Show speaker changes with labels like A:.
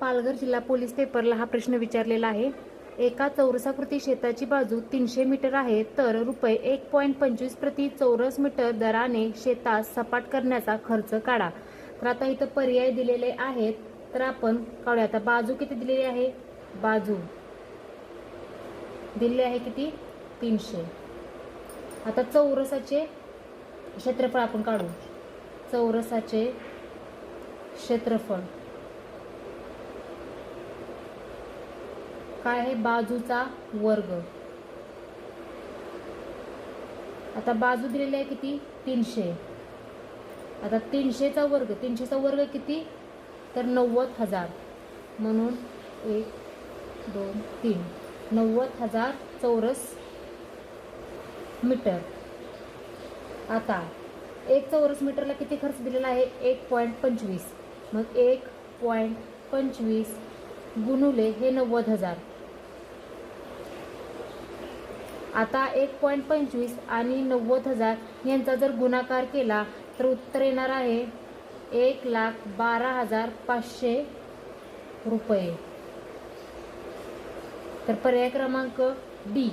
A: पालघर जिल्हा पोलीस पेपरला हा प्रश्न विचारलेला आहे. एका चौरसाकृती शेताची बाजू तीनशे मीटर आहे तर रुपये एक पॉईंट पंचवीस प्रति चौरस मीटर दराने शेतास सपाट करण्याचा खर्च काढा. तर आता इथं पर्याय दिलेले आहेत तर आपण काढूया. आता बाजू किती दिलेली आहे? बाजू. दिलेली आहे किती? तीनशे. आता चौरसाचे क्षेत्रफळ आपण काढू. चौरसाचे क्षेत्रफळ. काय आहे? बाजूचा वर्ग. आता बाजू दिलेली आहे किती? तीनशे. आता तीनशेचा वर्ग. तीनशेचा वर्ग किती? तर नव्वद हजार. म्हणून एक दोन तीन. नव्वद हजार चौरस मीटर. आता एक चौरस मीटरला किती खर्च दिलेला आहे? एक पॉईंट पंचवीस. मग एक पॉईंट पंचवीस गुणुले हे नव्वद हजार. आता एक पॉईंट पंचवीस आणि नव्वद हजार यांचा जर गुणाकार केला तर उत्तर येणार आहे एक लाख बारा हजार पाचशे रुपये. तर पर्याय क्रमांक डी.